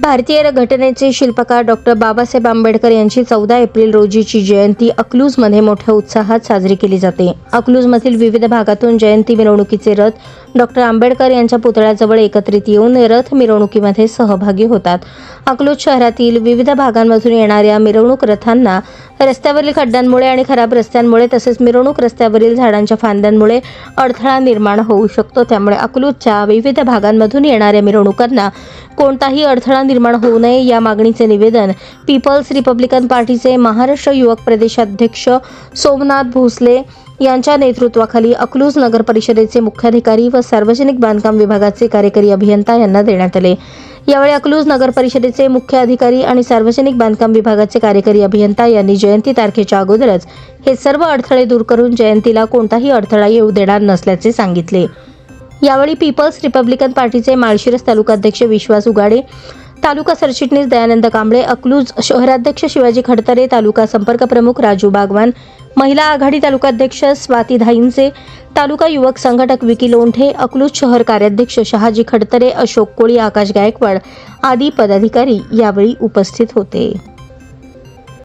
भारतीय घटनेचे शिल्पकार डॉक्टर बाबासाहेब आंबेडकर यांची चौदा एप्रिल रोजीची जयंती अकलूजमध्ये मोठ्या उत्साहात साजरी केली जाते. अकलूजमधील विविध भागातून जयंती मिरवणुकीचे रथ डॉक्टर आंबेडकर यांच्या पुतळ्याजवळ एकत्रित येऊन रथ मिरवणुकीमध्ये सहभागी होतात. अकलूज शहरातील विविध भागांमधून येणाऱ्या मिरवणूक रथांना रस्त्यावरील खड्ड्यांमुळे आणि खराब रस्त्यांमुळे तसेच मिरवणूक रस्त्यावरील झाडांच्या फांद्यांमुळे अडथळा निर्माण होऊ शकतो. त्यामुळे अकलूजच्या विविध भागांमधून येणाऱ्या मिरवणुकांना कोणताही अडथळा निर्माण होऊ नये या मागणीचे निवेदन पीपल्स रिपब्लिकन पार्टीचे महाराष्ट्र युवक प्रदेशाध्यक्ष सोमनाथ भोसले यांच्या नेतृत्वाखाली अकलूज नगर परिषदेचे मुख्याधिकारी व सार्वजनिक बांधकाम विभागाचे कार्यकारी अभियंता यांना देण्यात आले. यावेळी अकलूज नगर परिषदेचे मुख्य अधिकारी आणि सार्वजनिक बांधकाम विभागाचे कार्यकारी अभियंता यांनी जयंती तारखेच्या अगोदरच हे सर्व अडथळे दूर करून जयंतीला कोणताही अडथळा येऊ देणार नसल्याचे सांगितले. यावेळी पीपल्स रिपब्लिकन पार्टीचे माळशिरस तालुकाध्यक्ष विश्वास उगाडे तालुका सरचिटणीस दयानंद कांबळे अकलूज शहराध्यक्ष शिवाजी खडतरे तालुका संपर्क प्रमुख राजू बागवान महिला आघाडी तालुकाध्यक्ष स्वाती धाईंचे तालुका युवक संघटक विकी लोंढे अकलूज शहर कार्याध्यक्ष शहाजी खडतरे अशोक कोळी आकाश गायकवाड आदी पदाधिकारी यावेळी उपस्थित होते.